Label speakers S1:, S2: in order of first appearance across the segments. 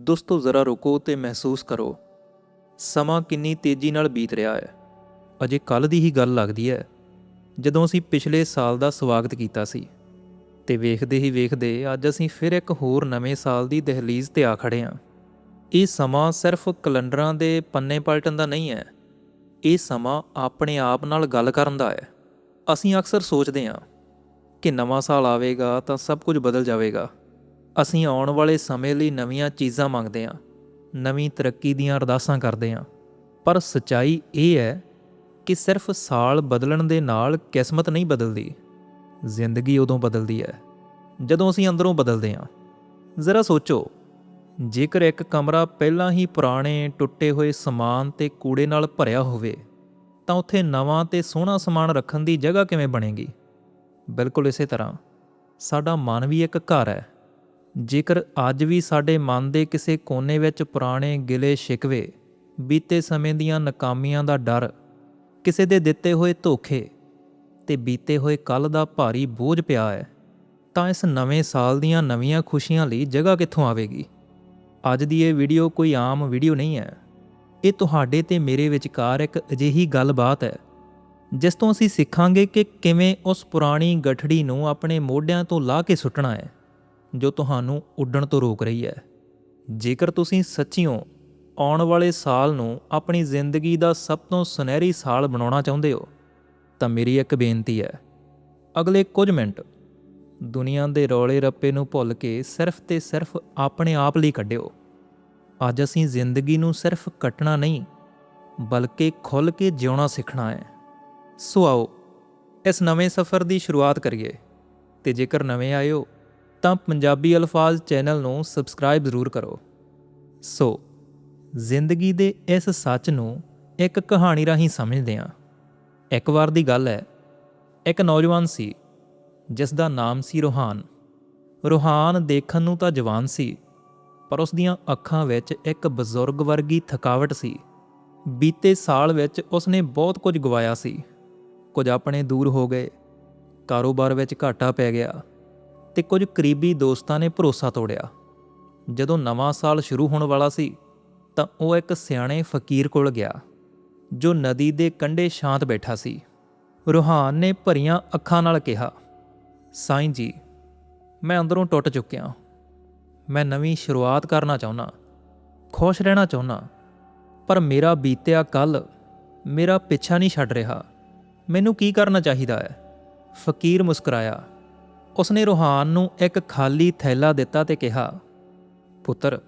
S1: ਦੋਸਤੋ, ਜ਼ਰਾ ਰੁਕੋ ਤੇ ਮਹਿਸੂਸ ਕਰੋ। ਸਮਾਂ ਕਿੰਨੀ ਤੇਜ਼ੀ ਨਾਲ ਬੀਤ ਰਿਹਾ ਹੈ। ਅਜੇ ਕੱਲ ਦੀ ਹੀ ਗੱਲ ਲੱਗਦੀ ਹੈ। ਜਦੋਂ ਅਸੀਂ ਪਿਛਲੇ ਸਾਲ ਦਾ ਸਵਾਗਤ ਕੀਤਾ ਸੀ ਤੇ ਵੇਖਦੇ ਹੀ ਵੇਖਦੇ ਅੱਜ ਅਸੀਂ ਫਿਰ ਇੱਕ ਹੋਰ ਨਵੇਂ ਸਾਲ ਦੀ ਦਹਲੀਜ਼ ਤੇ ਆ ਖੜੇ ਹਾਂ। ਇਹ ਸਮਾਂ ਸਿਰਫ ਕੈਲੰਡਰਾਂ ਦੇ ਪੰਨੇ ਪਲਟਣ ਦਾ ਨਹੀਂ ਹੈ। ਇਹ ਸਮਾਂ ਆਪਣੇ ਆਪ ਨਾਲ ਗੱਲ ਕਰਨ ਦਾ ਹੈ। ਅਸੀਂ ਅਕਸਰ ਸੋਚਦੇ ਹਾਂ ਕਿ ਨਵਾਂ ਸਾਲ ਆਵੇਗਾ ਤਾਂ ਸਭ ਕੁਝ ਬਦਲ ਜਾਵੇਗਾ। ਅਸੀਂ ਆਉਣ ਵਾਲੇ ਸਮੇਂ ਲਈ ਨਵੀਆਂ ਚੀਜ਼ਾਂ ਮੰਗਦੇ ਹਾਂ, ਨਵੀਂ ਤਰੱਕੀ ਦੀਆਂ ਅਰਦਾਸਾਂ ਕਰਦੇ ਹਾਂ। ਪਰ ਸਚਾਈ ਇਹ ਹੈ ਕਿ ਸਿਰਫ ਸਾਲ ਬਦਲਣ ਦੇ ਨਾਲ ਕਿਸਮਤ ਨਹੀਂ ਬਦਲਦੀ। ਜ਼ਿੰਦਗੀ ਉਦੋਂ ਬਦਲਦੀ ਹੈ ਜਦੋਂ ਅਸੀਂ ਅੰਦਰੋਂ ਬਦਲਦੇ ਹਾਂ। ਜ਼ਰਾ ਸੋਚੋ, ਜੇਕਰ ਇੱਕ ਕਮਰਾ ਪਹਿਲਾਂ ਹੀ ਪੁਰਾਣੇ, ਟੁੱਟੇ ਹੋਏ ਸਮਾਨ ਤੇ ਕੂੜੇ ਨਾਲ ਭਰਿਆ ਹੋਵੇ, ਤਾਂ ਉੱਥੇ ਨਵਾਂ ਤੇ ਸੋਹਣਾ ਸਮਾਨ ਰੱਖਣ ਦੀ ਜਗ੍ਹਾ ਕਿਵੇਂ ਬਣੇਗੀ? ਬਿਲਕੁਲ ਇਸੇ ਤਰ੍ਹਾਂ, ਸਾਡਾ ਮਨ ਵੀ ਇੱਕ ਘਰ ਹੈ। ਜੇਕਰ ਅੱਜ ਵੀ ਸਾਡੇ ਮਨ ਦੇ ਕਿਸੇ ਕੋਨੇ ਵਿੱਚ ਪੁਰਾਣੇ ਗਿਲੇ ਸ਼ਿਕਵੇ, ਬੀਤੇ ਸਮੇਂ ਦੀਆਂ ਨਾਕਾਮੀਆਂ ਦਾ ਡਰ, ਕਿਸੇ ਦੇ ਦਿੱਤੇ ਹੋਏ ਧੋਖੇ ਤੇ ਬੀਤੇ ਹੋਏ ਕੱਲ ਦਾ ਭਾਰੀ ਬੋਝ ਪਿਆ ਹੈ, ਤਾਂ ਇਸ ਨਵੇਂ ਸਾਲ ਦੀਆਂ ਨਵੀਆਂ ਖੁਸ਼ੀਆਂ ਲਈ ਜਗ੍ਹਾ ਕਿੱਥੋਂ ਆਵੇਗੀ? ਅੱਜ ਦੀ ਇਹ ਵੀਡੀਓ ਕੋਈ ਆਮ ਵੀਡੀਓ ਨਹੀਂ ਹੈ। ਇਹ ਤੁਹਾਡੇ ਤੇ ਮੇਰੇ ਵਿਚਕਾਰ ਇੱਕ ਅਜਿਹੀ ਗੱਲਬਾਤ ਹੈ, ਜਿਸ ਤੋਂ ਅਸੀਂ ਸਿੱਖਾਂਗੇ ਕਿ ਕਿਵੇਂ ਉਸ ਪੁਰਾਣੀ ਗਠੜੀ ਨੂੰ ਆਪਣੇ ਮੋਢਿਆਂ ਤੋਂ ਲਾਹ ਕੇ ਸੁੱਟਣਾ ਹੈ। ਜੋ ਤੁਹਾਨੂੰ ਉੱਡਣ ਤੋਂ ਰੋਕ ਰਹੀ ਹੈ। ਜੇਕਰ ਤੁਸੀਂ ਸੱਚੀਓ ਆਉਣ ਵਾਲੇ ਸਾਲ ਨੂੰ ਆਪਣੀ ਜ਼ਿੰਦਗੀ ਦਾ ਸਭ ਤੋਂ ਸੁਨਹਿਰੀ ਸਾਲ ਬਣਾਉਣਾ ਚਾਹੁੰਦੇ ਹੋ, ਤਾਂ ਮੇਰੀ ਇੱਕ ਬੇਨਤੀ ਹੈ। ਅਗਲੇ ਕੁਝ ਮਿੰਟ ਦੁਨੀਆ ਦੇ ਰੌਲੇ ਰੱਪੇ ਨੂੰ ਭੁੱਲ ਕੇ ਸਿਰਫ ਤੇ ਸਿਰਫ ਆਪਣੇ ਆਪ ਲਈ ਕੱਢਿਓ। ਅੱਜ ਅਸੀਂ ਜ਼ਿੰਦਗੀ ਨੂੰ ਸਿਰਫ ਕੱਟਣਾ ਨਹੀਂ, ਬਲਕਿ ਖੁੱਲ ਕੇ ਜਿਉਣਾ ਸਿੱਖਣਾ ਹੈ। ਸੋ ਆਓ, ਇਸ ਨਵੇਂ ਸਫ਼ਰ ਦੀ ਸ਼ੁਰੂਆਤ ਕਰੀਏ। ਤੇ ਜੇਕਰ ਨਵੇਂ ਆਇਓ ਤਾਂ ਪੰਜਾਬੀ ਅਲਫਾਜ਼ ਚੈਨਲ ਨੂੰ ਸਬਸਕ੍ਰਾਈਬ ਜ਼ਰੂਰ ਕਰੋ। ਸੋ, ਜ਼ਿੰਦਗੀ ਦੇ ਇਸ ਸੱਚ ਨੂੰ ਇੱਕ ਕਹਾਣੀ ਰਾਹੀਂ ਸਮਝਦੇ ਹਾਂ। ਇੱਕ ਵਾਰ ਦੀ ਗੱਲ ਹੈ, ਇੱਕ ਨੌਜਵਾਨ ਸੀ, ਜਿਸ ਦਾ ਨਾਮ ਸੀ ਰੋਹਾਨ। ਰੋਹਾਨ ਦੇਖਣ ਨੂੰ ਤਾਂ ਜਵਾਨ ਸੀ, ਪਰ ਉਸ ਦੀਆਂ ਅੱਖਾਂ ਵਿੱਚ ਇੱਕ ਬਜ਼ੁਰਗ ਵਰਗੀ ਥਕਾਵਟ ਸੀ। ਬੀਤੇ ਸਾਲ ਵਿੱਚ ਉਸਨੇ ਬਹੁਤ ਕੁਝ ਗਵਾਇਆ ਸੀ। ਕੁਝ ਆਪਣੇ ਦੂਰ ਹੋ ਗਏ, ਕਾਰੋਬਾਰ ਵਿੱਚ ਘਾਟਾ ਪੈ ਗਿਆ ਤੇ ਕੁਝ ਕਰੀਬੀ ਦੋਸਤਾਂ ਨੇ ਭਰੋਸਾ ਤੋੜਿਆ। ਜਦੋਂ ਨਵਾਂ ਸਾਲ ਸ਼ੁਰੂ ਹੋਣ ਵਾਲਾ ਸੀ, ਤਾਂ ਉਹ ਇੱਕ ਸਿਆਣੇ ਫਕੀਰ ਕੋਲ ਗਿਆ, ਜੋ ਨਦੀ ਦੇ ਕੰਢੇ ਸ਼ਾਂਤ ਬੈਠਾ ਸੀ। ਰੋਹਾਨ ਨੇ ਭਰੀਆਂ ਅੱਖਾਂ ਨਾਲ ਕਿਹਾ, ਸਾਈਂ ਜੀ, ਮੈਂ ਅੰਦਰੋਂ ਟੁੱਟ ਚੁੱਕਿਆ। ਮੈਂ ਨਵੀਂ ਸ਼ੁਰੂਆਤ ਕਰਨਾ ਚਾਹੁੰਦਾ, ਖੁਸ਼ ਰਹਿਣਾ ਚਾਹੁੰਦਾ, ਪਰ ਮੇਰਾ ਬੀਤਿਆ ਕੱਲ ਮੇਰਾ ਪਿੱਛਾ ਨਹੀਂ ਛੱਡ ਰਿਹਾ। ਮੈਨੂੰ ਕੀ ਕਰਨਾ ਚਾਹੀਦਾ ਹੈ? ਫਕੀਰ ਮੁਸਕਰਾਇਆ ਉਸਨੇ ਰੋਹਾਨ ਨੂੰ ਇੱਕ ਖਾਲੀ ਥੈਲਾ ਦਿੱਤਾ ਤੇ ਕਿਹਾ, ਪੁੱਤਰ,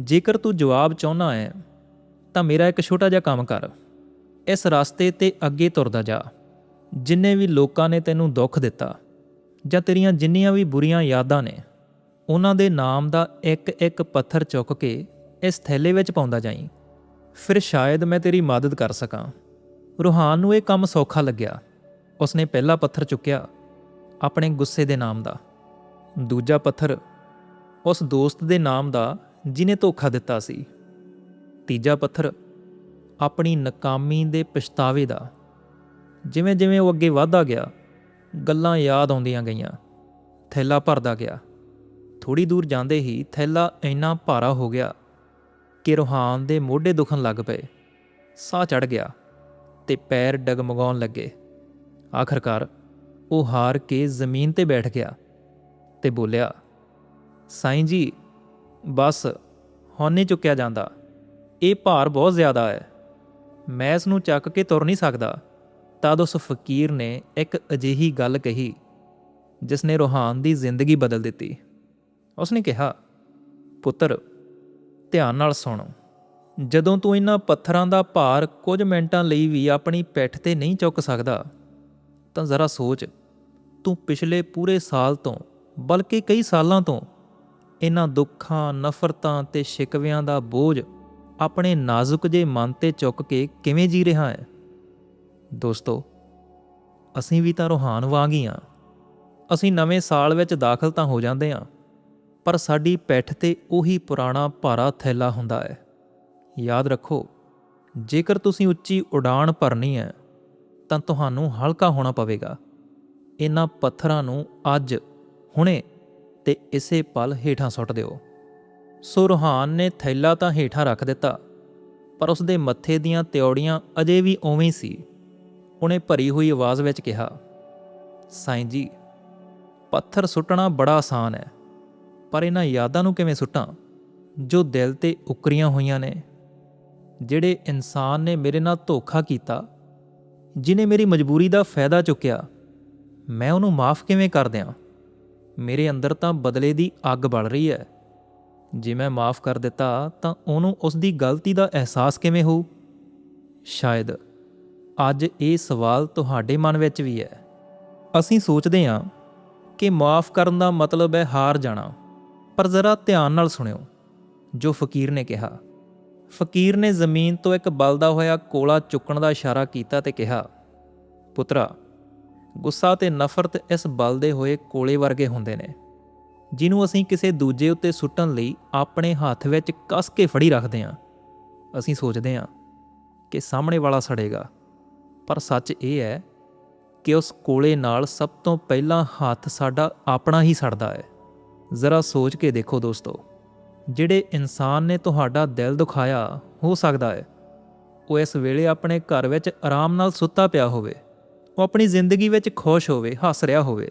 S1: ਜੇਕਰ ਤੂੰ ਜਵਾਬ ਚਾਹੁੰਦਾ ਹੈ, ਤਾਂ ਮੇਰਾ ਇੱਕ ਛੋਟਾ ਜਿਹਾ ਕੰਮ ਕਰ। ਇਸ ਰਸਤੇ ਤੇ ਅੱਗੇ ਤੁਰਦਾ ਜਾ, ਜਿੰਨੇ ਵੀ ਲੋਕਾਂ ਨੇ ਤੈਨੂੰ ਦੁੱਖ ਦਿੱਤਾ, ਜਾਂ ਤੇਰੀਆਂ ਜਿੰਨੀਆਂ ਵੀ ਬੁਰੀਆਂ ਯਾਦਾਂ ਨੇ, ਉਹਨਾਂ ਦੇ ਨਾਮ ਦਾ ਇੱਕ ਇੱਕ ਪੱਥਰ ਚੁੱਕ ਕੇ ਇਸ ਥੈਲੇ ਵਿੱਚ ਪਾਉਂਦਾ ਜਾਈਂ। ਫਿਰ ਸ਼ਾਇਦ ਮੈਂ ਤੇਰੀ ਮਦਦ ਕਰ ਸਕਾਂ। ਰੂਹਾਨ ਨੂੰ ਇਹ ਕੰਮ ਸੌਖਾ ਲੱਗਿਆ। ਉਸਨੇ ਪਹਿਲਾ ਪੱਥਰ ਚੁੱਕਿਆ ਆਪਣੇ ਗੁੱਸੇ ਦੇ ਨਾਮ ਦਾ। ਦੂਜਾ ਪੱਥਰ ਉਸ ਦੋਸਤ ਦੇ ਨਾਮ ਦਾ ਜਿਨੇ ਧੋਖਾ ਦਿੱਤਾ ਸੀ। ਤੀਜਾ ਪੱਥਰ ਆਪਣੀ ਨਾਕਾਮੀ ਦੇ ਪਛਤਾਵੇ ਦਾ। ਜਿਵੇਂ ਜਿਵੇਂ ਉਹ ਅੱਗੇ ਵਧਦਾ ਗਿਆ, ਗੱਲਾਂ ਯਾਦ ਆਉਂਦੀਆਂ ਗਈਆਂ, ਥੈਲਾ ਭਰਦਾ ਗਿਆ। ਥੋੜੀ ਦੂਰ ਜਾਂਦੇ ਹੀ ਥੈਲਾ ਇੰਨਾ ਭਾਰਾ ਹੋ ਗਿਆ ਕਿ ਰੋਹਾਨ ਦੇ ਮੋਢੇ ਦੁਖਣ ਲੱਗ ਪਏ। ਸਾਹ ਚੜ ਗਿਆ ਤੇ ਪੈਰ ਡਗਮਗਾਉਣ ਲੱਗੇ। ਆਖਰਕਾਰ ਉਹ ਹਾਰ ਕੇ ਜ਼ਮੀਨ ਤੇ ਬੈਠ ਗਿਆ ਤੇ ਬੋਲਿਆ, ਸਾਈਂ ਜੀ, ਬਸ ਹੁਣ ਨਹੀਂ ਚੁੱਕਿਆ ਜਾਂਦਾ। ਇਹ ਭਾਰ ਬਹੁਤ ਜ਼ਿਆਦਾ ਹੈ। ਮੈਂ ਇਸ ਨੂੰ ਚੱਕ ਕੇ ਤੁਰ ਨਹੀਂ ਸਕਦਾ। ਤਦ ਉਸ ਫਕੀਰ ਨੇ ਇੱਕ ਅਜਿਹੀ ਗੱਲ ਕਹੀ, ਜਿਸ ਨੇ ਰੋਹਾਨ ਦੀ ਜ਼ਿੰਦਗੀ ਬਦਲ ਦਿੱਤੀ। ਉਸਨੇ ਕਿਹਾ, ਪੁੱਤਰ, ਧਿਆਨ ਨਾਲ ਸੁਣ। ਜਦੋਂ ਤੂੰ ਇਹਨਾਂ ਪੱਥਰਾਂ ਦਾ ਭਾਰ ਕੁਝ ਮਿੰਟਾਂ ਲਈ ਵੀ ਆਪਣੀ ਪਿੱਠ ਤੇ ਨਹੀਂ ਚੁੱਕ ਸਕਦਾ, ਤਾਂ ਜ਼ਰਾ ਸੋਚ। ਤੂੰ ਪਿਛਲੇ ਪੂਰੇ ਸਾਲ ਤੋਂ, ਬਲਕਿ ਕਈ ਸਾਲਾਂ ਤੋਂ ਇਹਨਾਂ ਦੁੱਖਾਂ, ਨਫ਼ਰਤਾਂ ਤੇ ਸ਼ਿਕਵਿਆਂ ਦਾ ਬੋਝ ਆਪਣੇ ਨਾਜ਼ੁਕ ਜੇ ਮਨ ਤੇ ਚੁੱਕ ਕੇ ਕਿਵੇਂ ਜੀ ਰਿਹਾ ਹੈ? ਦੋਸਤੋ, ਅਸੀਂ ਵੀ ਤਾਂ ਰੋਹਾਨ ਵਾਂਗ ਹੀ ਹਾਂ। ਅਸੀਂ ਨਵੇਂ ਸਾਲ ਵਿੱਚ ਦਾਖਲ ਤਾਂ ਹੋ ਜਾਂਦੇ ਹਾਂ, ਪਰ ਸਾਡੀ ਪਿੱਠ ਤੇ ਉਹੀ ਪੁਰਾਣਾ ਭਾਰਾ ਥੈਲਾ ਹੁੰਦਾ ਹੈ। ਯਾਦ ਰੱਖੋ, ਜੇਕਰ ਤੁਸੀਂ ਉੱਚੀ ਉਡਾਣ ਭਰਨੀ ਹੈ, ਤਾਂ ਤੁਹਾਨੂੰ ਹਲਕਾ ਹੋਣਾ ਪਵੇਗਾ। ਇਹਨਾਂ ਪੱਥਰਾਂ ਨੂੰ ਅੱਜ ਹੁਣੇ ਤੇ ਇਸੇ ਪਲ ਹੇਠਾਂ ਸੁੱਟ ਦਿਓ। ਸੋ ਰੋਹਾਨ ਨੇ ਥੈਲਾ ਤਾਂ ਹੇਠਾਂ ਰੱਖ ਦਿੱਤਾ, ਪਰ ਉਸ ਦੇ ਮੱਥੇ ਦੀਆਂ ਤਿਉੜੀਆਂ ਅਜੇ ਵੀ ਉਵੇਂ ਸੀ। ਉਹਨੇ ਭਰੀ ਹੋਈ ਆਵਾਜ਼ ਵਿੱਚ ਕਿਹਾ, ਸਾਈਂ ਜੀ, ਪੱਥਰ ਸੁੱਟਣਾ ਬੜਾ ਆਸਾਨ ਹੈ, ਪਰ ਇਹਨਾਂ ਯਾਦਾਂ ਨੂੰ ਕਿਵੇਂ ਸੁੱਟਾਂ, ਜੋ ਦਿਲ ਤੇ ਉਕਰੀਆਂ ਹੋਈਆਂ ਨੇ? ਜਿਹੜੇ ਇਨਸਾਨ ਨੇ ਮੇਰੇ ਨਾਲ ਧੋਖਾ ਕੀਤਾ, ਜਿਨੇ ਮੇਰੀ ਮਜਬੂਰੀ ਦਾ ਫਾਇਦਾ ਚੁੱਕਿਆ ਮੈਂ ਉਹਨੂੰ ਮਾਫ ਕਿਵੇਂ ਕਰ ਦਿਆਂ? ਮੇਰੇ ਅੰਦਰ ਤਾਂ ਬਦਲੇ ਦੀ ਅੱਗ ਬਲ ਰਹੀ ਹੈ। ਜੇ ਮੈਂ ਮਾਫ ਕਰ ਦਿੱਤਾ, ਤਾਂ ਉਹਨੂੰ ਉਸ ਦੀ ਗਲਤੀ ਦਾ ਅਹਿਸਾਸ ਕਿਵੇਂ ਹੋਊ? ਸ਼ਾਇਦ ਅੱਜ ਇਹ ਸਵਾਲ ਤੁਹਾਡੇ ਮਨ ਵਿੱਚ ਵੀ ਹੈ। ਅਸੀਂ ਸੋਚਦੇ ਹਾਂ ਕਿ ਮਾਫ ਕਰਨ ਦਾ ਮਤਲਬ ਹੈ ਹਾਰ ਜਾਣਾ। ਪਰ ਜ਼ਰਾ ਧਿਆਨ ਨਾਲ ਸੁਣਿਓ, ਜੋ ਫਕੀਰ ਨੇ ਕਿਹਾ। ਫਕੀਰ ਨੇ ਜ਼ਮੀਨ ਤੋਂ ਇੱਕ ਬਲਦਾ ਹੋਇਆ ਕੋਲਾ ਚੁੱਕਣ ਦਾ ਇਸ਼ਾਰਾ ਕੀਤਾ ਤੇ ਕਿਹਾ, ਪੁੱਤਰਾ ਗੁੱਸਾ ਤੇ ਨਫ਼ਰਤ ਇਸ ਬਲਦੇ ਹੋਏ ਕੋਲੇ ਵਰਗੇ ਹੁੰਦੇ ਨੇ, ਜਿਹਨੂੰ ਅਸੀਂ ਕਿਸੇ ਦੂਜੇ ਉੱਤੇ ਸੁੱਟਣ ਲਈ ਆਪਣੇ ਹੱਥ ਵਿੱਚ ਕੱਸ ਕੇ ਫੜੀ ਰੱਖਦੇ ਹਾਂ। ਅਸੀਂ ਸੋਚਦੇ ਹਾਂ ਕਿ ਸਾਹਮਣੇ ਵਾਲਾ ਸੜੇਗਾ, ਪਰ ਸੱਚ ਇਹ ਹੈ ਕਿ ਉਸ ਕੋਲੇ ਨਾਲ ਸਭ ਤੋਂ ਪਹਿਲਾਂ ਹੱਥ ਸਾਡਾ ਆਪਣਾ ਹੀ ਸੜਦਾ ਹੈ। ਜ਼ਰਾ ਸੋਚ ਕੇ ਦੇਖੋ ਦੋਸਤੋ, ਜਿਹੜੇ ਇਨਸਾਨ ਨੇ ਤੁਹਾਡਾ ਦਿਲ ਦੁਖਾਇਆ ਹੋ ਸਕਦਾ ਹੈ, ਉਹ ਇਸ ਵੇਲੇ ਆਪਣੇ ਘਰ ਵਿੱਚ ਆਰਾਮ ਨਾਲ ਸੁੱਤਾ ਪਿਆ ਹੋਵੇ। ਉਹ ਆਪਣੀ ਜ਼ਿੰਦਗੀ ਵਿੱਚ ਖੁਸ਼ ਹੋਵੇ, ਹੱਸ ਰਿਹਾ ਹੋਵੇ।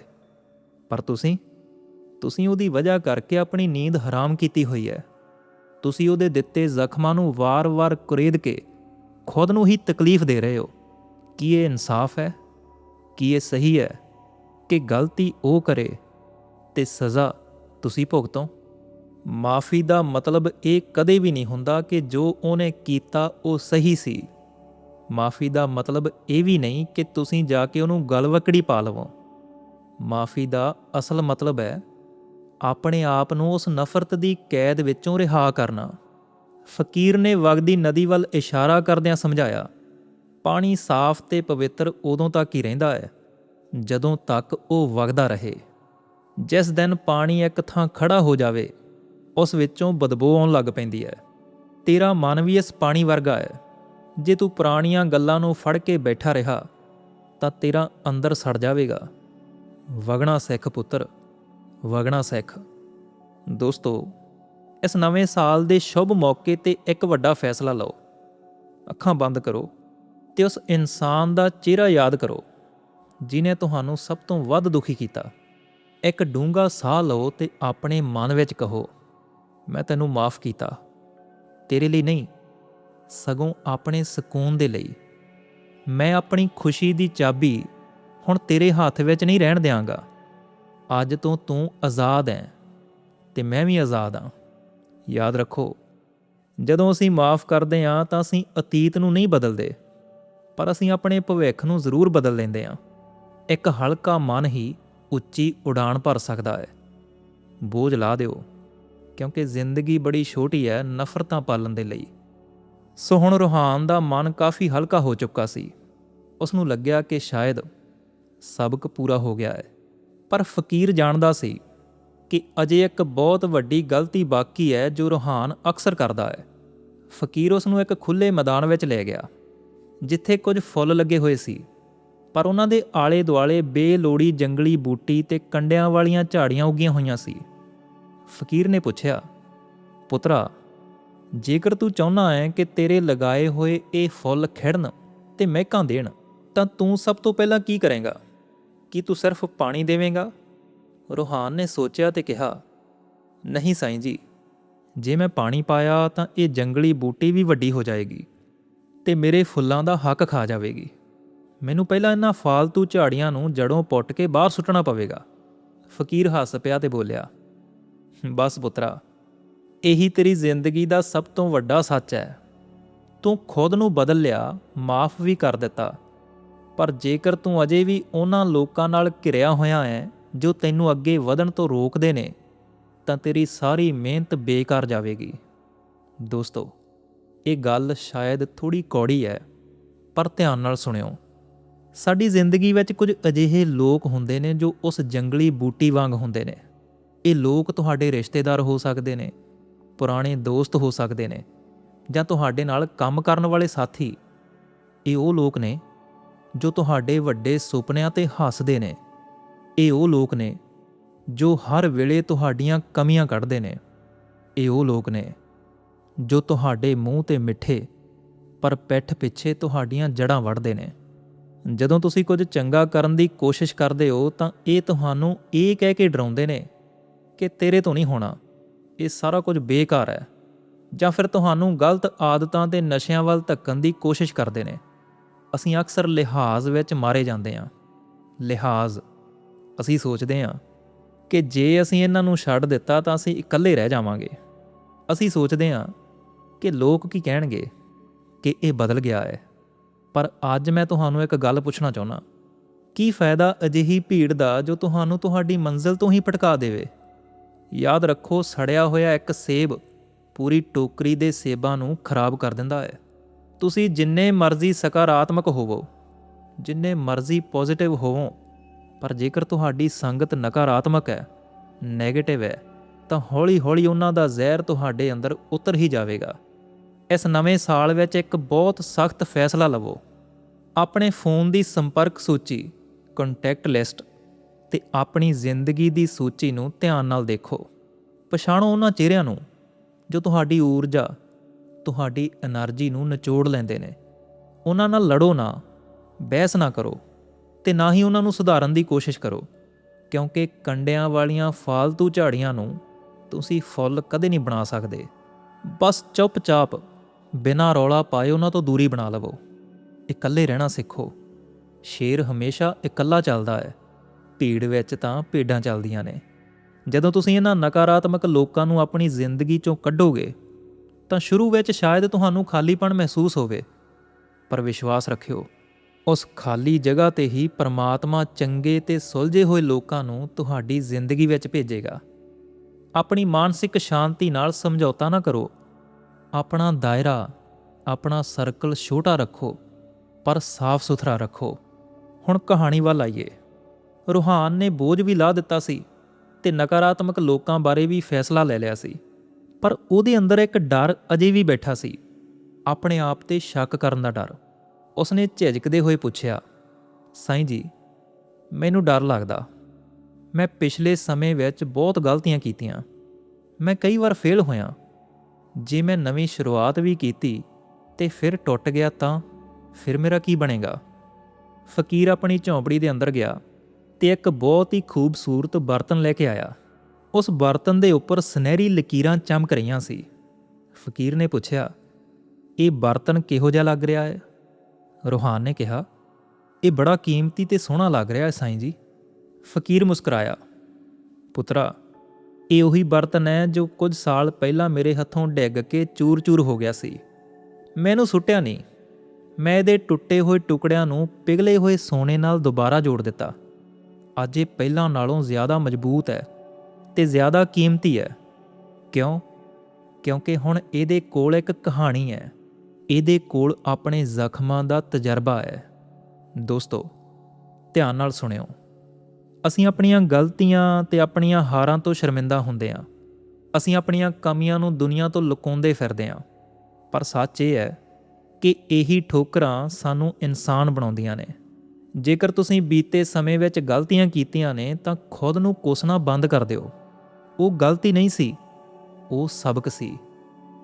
S1: ਪਰ ਤੁਸੀਂ? ਤੁਸੀਂ ਉਹਦੀ ਵਜ੍ਹਾ ਕਰਕੇ ਆਪਣੀ ਨੀਂਦ ਹਰਾਮ ਕੀਤੀ ਹੋਈ ਹੈ। ਤੁਸੀਂ ਉਹਦੇ ਦਿੱਤੇ ਜ਼ਖਮਾਂ ਨੂੰ ਵਾਰ-ਵਾਰ ਕੁਰੇਦ ਕੇ ਖੁਦ ਨੂੰ ਹੀ ਤਕਲੀਫ ਦੇ ਰਹੇ ਹੋ। ਕੀ ਇਹ ਇਨਸਾਫ ਹੈ? ਕੀ ਇਹ ਸਹੀ ਹੈ ਕਿ ਗਲਤੀ ਉਹ ਕਰੇ ਤੇ ਸਜ਼ਾ ਤੁਸੀਂ ਭੁਗਤੋ? ਮਾਫੀ ਦਾ ਮਤਲਬ ਇਹ ਕਦੇ ਵੀ ਨਹੀਂ ਹੁੰਦਾ ਕਿ ਜੋ ਉਹਨੇ ਕੀਤਾ ਉਹ ਸਹੀ ਸੀ। ਮਾਫੀ ਦਾ ਮਤਲਬ ਇਹ ਵੀ ਨਹੀਂ ਕਿ ਤੁਸੀਂ ਜਾ ਕੇ ਉਹਨੂੰ ਗਲਵਕੜੀ ਪਾ ਲਵੋ। ਮਾਫੀ ਦਾ ਅਸਲ ਮਤਲਬ ਹੈ ਆਪਣੇ ਆਪ ਨੂੰ ਉਸ ਨਫ਼ਰਤ ਦੀ ਕੈਦ ਵਿੱਚੋਂ ਰਿਹਾ ਕਰਨਾ। ਫਕੀਰ ਨੇ ਵਗਦੀ ਨਦੀ ਵੱਲ ਇਸ਼ਾਰਾ ਕਰਦਿਆਂ ਸਮਝਾਇਆ, ਪਾਣੀ ਸਾਫ਼ ਤੇ ਪਵਿੱਤਰ ਉਦੋਂ ਤੱਕ ਹੀ ਰਹਿੰਦਾ ਹੈ, ਜਦੋਂ ਤੱਕ ਉਹ ਵਗਦਾ ਰਹੇ। ਜਿਸ ਦਿਨ ਪਾਣੀ ਇੱਕ ਥਾਂ ਖੜਾ ਹੋ ਜਾਵੇ, ਉਸ ਵਿੱਚੋਂ ਬਦਬੂ ਆਉਣ ਲੱਗ ਪੈਂਦੀ ਹੈ। ਤੇਰਾ ਮਨ ਵੀ ਇਸ ਪਾਣੀ ਵਰਗਾ ਹੈ। ਜੇ ਤੂੰ ਪੁਰਾਣੀਆਂ ਗੱਲਾਂ ਨੂੰ ਫੜ ਕੇ ਬੈਠਾ ਰਿਹਾ, ਤਾਂ ਤੇਰਾ ਅੰਦਰ ਸੜ ਜਾਵੇਗਾ। ਵਗਣਾ ਸਿੱਖ ਪੁੱਤਰ, ਵਗਣਾ ਸਿੱਖ। ਦੋਸਤੋ, ਇਸ ਨਵੇਂ ਸਾਲ ਦੇ ਸ਼ੁਭ ਮੌਕੇ ਤੇ ਇੱਕ ਵੱਡਾ ਫੈਸਲਾ ਲਓ। ਅੱਖਾਂ ਬੰਦ ਕਰੋ ਤੇ ਉਸ ਇਨਸਾਨ ਦਾ ਚਿਹਰਾ ਯਾਦ ਕਰੋ, ਜਿਨੇ ਤੁਹਾਨੂੰ ਸਭ ਤੋਂ ਵੱਧ ਦੁਖੀ ਕੀਤਾ। ਇੱਕ ਡੂੰਘਾ ਸਾਹ ਲਓ ਤੇ ਆਪਣੇ ਮਨ ਵਿੱਚ ਕਹੋ, ਮੈਂ ਤੈਨੂੰ ਮਾਫ ਕੀਤਾ। ਤੇਰੇ ਲਈ ਨਹੀਂ ਸਗੋਂ ਆਪਣੇ ਸਕੂਨ ਦੇ ਲਈ। ਮੈਂ ਆਪਣੀ ਖੁਸ਼ੀ ਦੀ ਚਾਬੀ ਹੁਣ ਤੇਰੇ ਹੱਥ ਵਿੱਚ ਨਹੀਂ ਰਹਿਣ ਦਿਆਂਗਾ। ਅੱਜ ਤੋਂ ਤੂੰ ਆਜ਼ਾਦ ਹੈ ਤੇ ਮੈਂ ਵੀ ਆਜ਼ਾਦ ਹਾਂ। ਯਾਦ ਰੱਖੋ, ਜਦੋਂ ਅਸੀਂ ਮਾਫ ਕਰਦੇ ਹਾਂ ਤਾਂ ਅਸੀਂ ਅਤੀਤ ਨੂੰ ਨਹੀਂ ਬਦਲਦੇ, ਪਰ ਅਸੀਂ ਆਪਣੇ ਭਵਿੱਖ ਨੂੰ ਜ਼ਰੂਰ ਬਦਲ ਲੈਂਦੇ ਹਾਂ। ਇੱਕ ਹਲਕਾ ਮਨ ਹੀ ਉੱਚੀ ਉਡਾਨ ਭਰ ਸਕਦਾ ਹੈ। ਬੋਝ ਲਾ ਦਿਓ, ਕਿਉਂਕਿ ਜ਼ਿੰਦਗੀ ਬੜੀ ਛੋਟੀ ਹੈ ਨਫ਼ਰਤਾਂ ਪਾਲਣ ਦੇ ਲਈ। ਸੋ ਹੁਣ ਰੂਹਾਨ ਦਾ ਮਨ ਕਾਫੀ ਹਲਕਾ ਹੋ ਚੁੱਕਾ ਸੀ। ਉਸ ਨੂੰ ਲੱਗਿਆ ਕਿ ਸ਼ਾਇਦ ਸਬਕ ਪੂਰਾ ਹੋ ਗਿਆ ਹੈ। ਪਰ ਫਕੀਰ ਜਾਣਦਾ ਸੀ ਕਿ ਅਜੇ ਇੱਕ ਬਹੁਤ ਵੱਡੀ ਗਲਤੀ ਬਾਕੀ ਹੈ ਜੋ ਰੂਹਾਨ ਅਕਸਰ ਕਰਦਾ ਹੈ। ਫਕੀਰ ਉਸ ਨੂੰ ਇੱਕ ਖੁੱਲੇ ਮੈਦਾਨ ਵਿੱਚ ਲੈ ਗਿਆ, ਜਿੱਥੇ ਕੁਝ ਫੁੱਲ ਲੱਗੇ ਹੋਏ ਸੀ। ਪਰ ਉਹਨਾਂ ਦੇ ਆਲੇ ਦੁਆਲੇ ਬੇਲੋੜੀ ਜੰਗਲੀ ਬੂਟੀ ਤੇ ਕੰਡਿਆਂ ਵਾਲੀਆਂ ਝਾੜੀਆਂ ਉੱਗੀਆਂ ਹੋਈਆਂ ਸੀ। ਫਕੀਰ ਨੇ ਪੁੱਛਿਆ, ਪੁੱਤਰਾ ਜੇਕਰ ਤੂੰ ਚਾਹੁੰਦਾ ਹੈ ਕਿ ਤੇਰੇ ਲਗਾਏ ਹੋਏ ਇਹ ਫੁੱਲ ਖਿੜਨ ਤੇ ਮਹਿਕਾਂ ਦੇਣ, ਤਾਂ ਤੂੰ ਸਭ ਤੋਂ ਪਹਿਲਾਂ ਕੀ ਕਰੇਂਗਾ? ਕੀ ਤੂੰ ਸਿਰਫ ਪਾਣੀ ਦੇਵੇਂਗਾ? ਰੋਹਾਨ ਨੇ ਸੋਚਿਆ ਤੇ ਕਿਹਾ, ਨਹੀਂ ਸਾਈਂ ਜੀ, ਜੇ ਮੈਂ ਪਾਣੀ ਪਾਇਆ ਤਾਂ ਇਹ ਜੰਗਲੀ ਬੂਟੀ ਵੀ ਵੱਡੀ ਹੋ ਜਾਏਗੀ ਤੇ ਮੇਰੇ ਫੁੱਲਾਂ ਦਾ ਹੱਕ ਖਾ ਜਾਵੇਗੀ। ਮੈਨੂੰ ਪਹਿਲਾਂ ਇਹਨਾਂ ਫਾਲਤੂ ਝਾੜੀਆਂ ਨੂੰ ਜੜੋਂ ਪੁੱਟ ਕੇ ਬਾਹਰ ਸੁੱਟਣਾ ਪਵੇਗਾ। ਫਕੀਰ ਹੱਸ ਪਿਆ ਤੇ ਬੋਲਿਆ, ਬਸ ਪੁੱਤਰਾ ਇਹੀ ਤੇਰੀ ਜ਼ਿੰਦਗੀ ਦਾ ਸਭ ਤੋਂ ਵੱਡਾ ਸੱਚ ਹੈ। ਤੂੰ ਖੁਦ ਨੂੰ ਬਦਲ ਲਿਆ, ਮਾਫ ਵੀ ਕਰ ਦਿੱਤਾ। ਪਰ ਜੇਕਰ ਤੂੰ ਅਜੇ ਵੀ ਉਹਨਾਂ ਲੋਕਾਂ ਨਾਲ ਘਿਰਿਆ ਹੋਇਆ ਹੈ, ਜੋ ਤੈਨੂੰ ਅੱਗੇ ਵਧਣ ਤੋਂ ਰੋਕਦੇ ਨੇ, ਤਾਂ ਤੇਰੀ ਸਾਰੀ ਮਿਹਨਤ ਬੇਕਾਰ ਜਾਵੇਗੀ। ਦੋਸਤੋ, ਇਹ ਗੱਲ ਸ਼ਾਇਦ ਥੋੜੀ ਕੌੜੀ ਹੈ, ਪਰ ਧਿਆਨ ਨਾਲ ਸੁਣਿਓ। ਸਾਡੀ ਜ਼ਿੰਦਗੀ ਵਿੱਚ ਕੁਝ ਅਜਿਹੇ ਲੋਕ ਹੁੰਦੇ ਨੇ ਜੋ ਉਸ ਜੰਗਲੀ ਬੂਟੀ ਵਾਂਗ ਹੁੰਦੇ ਨੇ। ਇਹ ਲੋਕ ਤੁਹਾਡੇ ਰਿਸ਼ਤੇਦਾਰ ਹੋ ਸਕਦੇ ਨੇ ਪੁਰਾਣੇ ਦੋਸਤ ਹੋ ਸਕਦੇ ਨੇ ਜਾਂ ਤੁਹਾਡੇ ਨਾਲ ਕੰਮ ਕਰਨ ਵਾਲੇ ਸਾਥੀ। ਇਹ ਉਹ ਲੋਕ ਨੇ ਜੋ ਤੁਹਾਡੇ ਵੱਡੇ ਸੁਪਨਿਆਂ ਤੇ ਹੱਸਦੇ ਨੇ। ਇਹ ਉਹ ਲੋਕ ਨੇ ਜੋ ਹਰ ਵੇਲੇ ਤੁਹਾਡੀਆਂ ਕਮੀਆਂ ਕੱਢਦੇ ਨੇ। ਇਹ ਉਹ ਲੋਕ ਨੇ ਜੋ ਤੁਹਾਡੇ ਮੂੰਹ ਤੇ ਮਿੱਠੇ ਪਰ ਪਿੱਠ ਪਿੱਛੇ ਤੁਹਾਡੀਆਂ ਜੜ੍ਹਾਂ ਵੜਦੇ ਨੇ। ਜਦੋਂ ਤੁਸੀਂ ਕੁਝ ਚੰਗਾ ਕਰਨ ਦੀ ਕੋਸ਼ਿਸ਼ ਕਰਦੇ ਹੋ ਤਾਂ ਇਹ ਤੁਹਾਨੂੰ ਇਹ ਕਹਿ ਕੇ ਡਰਾਉਂਦੇ ਨੇ ਕਿ ਤੇਰੇ ਤੋਂ ਨਹੀਂ ਹੋਣਾ। ਇਹ ਸਾਰਾ ਕੁਝ ਬੇਕਾਰ ਹੈ। ਜਾਂ ਫਿਰ ਤੁਹਾਨੂੰ ਗਲਤ ਆਦਤਾਂ ਤੇ ਨਸ਼ਿਆਂ ਵੱਲ ਧੱਕਣ ਦੀ ਕੋਸ਼ਿਸ਼ ਕਰਦੇ ਨੇ। ਅਸੀਂ ਅਕਸਰ ਲਿਹਾਜ਼ ਵਿੱਚ ਮਾਰੇ ਜਾਂਦੇ ਹਾਂ। ਲਿਹਾਜ਼। ਅਸੀਂ ਸੋਚਦੇ ਹਾਂ ਕਿ ਜੇ ਅਸੀਂ ਇਹਨਾਂ ਨੂੰ ਛੱਡ ਦਿੱਤਾ ਤਾਂ ਅਸੀਂ ਇਕੱਲੇ ਰਹਿ ਜਾਵਾਂਗੇ। ਅਸੀਂ ਸੋਚਦੇ ਹਾਂ ਕਿ ਲੋਕ ਕੀ ਕਹਿਣਗੇ ਕਿ ਇਹ ਬਦਲ ਗਿਆ ਹੈ। ਪਰ ਅੱਜ ਮੈਂ ਤੁਹਾਨੂੰ ਇੱਕ ਗੱਲ ਪੁੱਛਣਾ ਚਾਹੁੰਦਾ। ਕੀ ਫਾਇਦਾ ਅਜਿਹੀ ਭੀੜ ਦਾ ਜੋ ਤੁਹਾਨੂੰ ਤੁਹਾਡੀ ਮੰਜ਼ਿਲ ਤੋਂ ਹੀ ਭਟਕਾ ਦੇਵੇ? ਯਾਦ ਰੱਖੋ, ਸੜਿਆ ਹੋਇਆ ਇੱਕ ਸੇਬ ਪੂਰੀ ਟੋਕਰੀ ਦੇ ਸੇਬਾਂ ਨੂੰ ਖਰਾਬ ਕਰ ਦਿੰਦਾ ਹੈ। ਤੁਸੀਂ ਜਿੰਨੇ ਮਰਜ਼ੀ ਸਕਾਰਾਤਮਕ ਹੋਵੋ, ਜਿੰਨੇ ਮਰਜ਼ੀ ਪੋਜ਼ਿਟਿਵ ਹੋਵੋ, ਪਰ ਜੇਕਰ ਤੁਹਾਡੀ ਸੰਗਤ ਨਕਾਰਾਤਮਕ ਹੈ 네ਗੇਟਿਵ ਹੈ, ਤਾਂ ਹੌਲੀ-ਹੌਲੀ ਉਹਨਾਂ ਦਾ ਜ਼ਹਿਰ ਤੁਹਾਡੇ ਅੰਦਰ ਉਤਰ ਹੀ ਜਾਵੇਗਾ। ਇਸ ਨਵੇਂ ਸਾਲ ਵਿੱਚ ਇੱਕ ਬਹੁਤ ਸਖਤ ਫੈਸਲਾ ਲਵੋ। ਆਪਣੇ ਫੋਨ ਦੀ ਸੰਪਰਕ ਸੂਚੀ ਕੰਟੈਕਟ ਲਿਸਟ ਤੇ ਆਪਣੀ ਜ਼ਿੰਦਗੀ ਦੀ ਸੂਚੀ ਨੂੰ ਧਿਆਨ ਨਾਲ ਦੇਖੋ। ਪਛਾਣੋ ਉਹਨਾਂ ਚਿਹਰਿਆਂ ਨੂੰ ਜੋ ਤੁਹਾਡੀ ਊਰਜਾ, ਤੁਹਾਡੀ એનર્ਜੀ ਨੂੰ ਨਿਚੋੜ ਲੈਂਦੇ ਨੇ। ਉਹਨਾਂ ਨਾਲ ਲੜੋ ਨਾ, ਬਹਿਸ ਨਾ ਕਰੋ ਤੇ ਨਾ ਹੀ ਉਹਨਾਂ ਨੂੰ ਸੁਧਾਰਨ ਦੀ ਕੋਸ਼ਿਸ਼ ਕਰੋ। ਕਿਉਂਕਿ ਕੰਡਿਆਂ ਵਾਲੀਆਂ ਫਾਲਤੂ ਝਾੜੀਆਂ ਨੂੰ ਤੁਸੀਂ ਫੁੱਲ ਕਦੇ ਨਹੀਂ ਬਣਾ ਸਕਦੇ। ਬਸ ਚੁੱਪਚਾਪ, ਬਿਨਾਂ ਰੌਲਾ ਪਾਏ ਉਹਨਾਂ ਤੋਂ ਦੂਰੀ ਬਣਾ ਲਵੋ। ਇਕੱਲੇ ਰਹਿਣਾ ਸਿੱਖੋ। ਸ਼ੇਰ ਹਮੇਸ਼ਾ ਇਕੱਲਾ ਚੱਲਦਾ ਹੈ। ਭੀੜ ਵਿੱਚ ਤਾਂ ਭੇਡਾਂ ਚੱਲਦੀਆਂ ਨੇ। ਜਦੋਂ ਤੁਸੀਂ ਇਹਨਾਂ ਨਕਾਰਾਤਮਕ ਲੋਕਾਂ ਨੂੰ ਆਪਣੀ ਜ਼ਿੰਦਗੀ ਚੋਂ ਕੱਢੋਗੇ, ਤਾਂ ਸ਼ੁਰੂ ਵਿੱਚ ਸ਼ਾਇਦ ਤੁਹਾਨੂੰ ਖਾਲੀਪਣ ਮਹਿਸੂਸ ਹੋਵੇ। ਪਰ ਵਿਸ਼ਵਾਸ ਰੱਖਿਓ, ਉਸ ਖਾਲੀ ਜਗ੍ਹਾ ਤੇ ਹੀ ਪਰਮਾਤਮਾ ਚੰਗੇ ਤੇ ਸੁਲਝੇ ਹੋਏ ਲੋਕਾਂ ਨੂੰ ਤੁਹਾਡੀ ਜ਼ਿੰਦਗੀ ਵਿੱਚ ਭੇਜੇਗਾ। ਆਪਣੀ ਮਾਨਸਿਕ ਸ਼ਾਂਤੀ ਨਾਲ ਸਮਝੌਤਾ ਨਾ ਕਰੋ। ਆਪਣਾ ਦਾਇਰਾ, ਆਪਣਾ ਸਰਕਲ ਛੋਟਾ ਰੱਖੋ, ਪਰ ਸਾਫ਼ ਸੁਥਰਾ ਰੱਖੋ। ਹੁਣ ਕਹਾਣੀ ਵੱਲ ਆਈਏ। ਰੂਹਾਨ ਨੇ ਬੋਝ ਵੀ ਲਾ ਦਿੱਤਾ ਸੀ ਤੇ ਨਕਾਰਾਤਮਕ ਲੋਕਾਂ ਬਾਰੇ ਵੀ ਫੈਸਲਾ ਲੈ ਲਿਆ ਸੀ। ਪਰ ਉਹਦੇ ਅੰਦਰ ਇੱਕ ਡਰ ਅਜੇ ਵੀ ਬੈਠਾ ਸੀ। ਆਪਣੇ ਆਪ ਤੇ ਸ਼ੱਕ ਕਰਨ ਦਾ ਡਰ। ਉਸਨੇ ਝਿਜਕਦੇ ਹੋਏ ਪੁੱਛਿਆ, ਸਾਈਂ ਜੀ, ਮੈਨੂੰ ਡਰ ਲੱਗਦਾ। ਮੈਂ ਪਿਛਲੇ ਸਮੇਂ ਵਿੱਚ ਬਹੁਤ ਗਲਤੀਆਂ ਕੀਤੀਆਂ। ਮੈਂ ਕਈ ਵਾਰ ਫੇਲ ਹੋਇਆ। ਜੇ ਮੈਂ ਨਵੀਂ ਸ਼ੁਰੂਆਤ ਵੀ ਕੀਤੀ ਤੇ ਫਿਰ ਟੁੱਟ ਗਿਆ ਤਾਂ ਫਿਰ ਮੇਰਾ ਕੀ ਬਣੇਗਾ? ਫਕੀਰ ਆਪਣੀ ਝੌਂਪੜੀ ਦੇ ਅੰਦਰ ਗਿਆ। ਤੇ ਇੱਕ ਬਹੁਤ ਹੀ ਖੂਬਸੂਰਤ ਬਰਤਨ ਲੈ ਕੇ ਆਇਆ। ਉਸ ਬਰਤਨ ਦੇ ਉੱਪਰ ਸੁਨਹਿਰੀ ਲਕੀਰਾਂ ਚਮਕ ਰਹੀਆਂ ਸੀ। ਫਕੀਰ ਨੇ ਪੁੱਛਿਆ, ਇਹ ਬਰਤਨ ਕਿਹੋ ਜਿਹਾ ਲੱਗ ਰਿਹਾ ਹੈ? ਰੋਹਾਨ ਨੇ ਕਿਹਾ, ਇਹ ਬੜਾ ਕੀਮਤੀ ਤੇ ਸੋਹਣਾ ਲੱਗ ਰਿਹਾ ਹੈ ਸਾਈਂ ਜੀ। ਫਕੀਰ ਮੁਸਕਰਾਇਆ, ਪੁੱਤਰਾ, ਇਹ ਉਹੀ ਬਰਤਨ ਹੈ ਜੋ ਕੁਝ ਸਾਲ ਪਹਿਲਾਂ ਮੇਰੇ ਹੱਥੋਂ ਡਿੱਗ ਕੇ ਚੂਰ-ਚੂਰ ਹੋ ਗਿਆ ਸੀ। ਮੈਨੂੰ ਸੁੱਟਿਆ ਨਹੀਂ। ਮੈਂ ਇਹਦੇ ਟੁੱਟੇ ਹੋਏ ਟੁਕੜਿਆਂ ਨੂੰ ਪਿਘਲੇ ਹੋਏ ਸੋਨੇ ਨਾਲ ਦੁਬਾਰਾ ਜੋੜ ਦਿੱਤਾ। ਅੱਜ ਇਹ ਪਹਿਲਾਂ ਨਾਲੋਂ ਜ਼ਿਆਦਾ ਮਜ਼ਬੂਤ ਹੈ ਤੇ ਜ਼ਿਆਦਾ ਕੀਮਤੀ ਹੈ। ਕਿਉਂ? ਕਿਉਂਕਿ ਹੁਣ ਇਹਦੇ ਕੋਲ ਇੱਕ ਕਹਾਣੀ ਹੈ। ਇਹਦੇ ਕੋਲ ਆਪਣੇ ਜ਼ਖਮਾਂ ਦਾ ਤਜਰਬਾ ਹੈ। ਦੋਸਤੋ, ਧਿਆਨ ਨਾਲ ਸੁਣਿਓ। ਅਸੀਂ ਆਪਣੀਆਂ ਗਲਤੀਆਂ ਤੇ ਆਪਣੀਆਂ ਹਾਰਾਂ ਤੋਂ ਸ਼ਰਮਿੰਦਾ ਹੁੰਦੇ ਹਾਂ। ਅਸੀਂ ਆਪਣੀਆਂ ਕਮੀਆਂ ਨੂੰ ਦੁਨੀਆ ਤੋਂ ਲੁਕਾਉਂਦੇ ਫਿਰਦੇ ਹਾਂ। ਪਰ ਸੱਚ ਇਹ ਹੈ ਕਿ ਇਹੀ ਠੋਕਰਾਂ ਸਾਨੂੰ ਇਨਸਾਨ ਬਣਾਉਂਦੀਆਂ ਨੇ। ਜੇਕਰ ਤੁਸੀਂ ਬੀਤੇ ਸਮੇਂ ਵਿੱਚ ਗਲਤੀਆਂ ਕੀਤੀਆਂ ਨੇ, ਤਾਂ ਖੁਦ ਨੂੰ ਕੋਸਣਾ ਬੰਦ ਕਰ ਦਿਓ। ਉਹ ਗਲਤੀ ਨਹੀਂ ਸੀ, ਉਹ ਸਬਕ ਸੀ।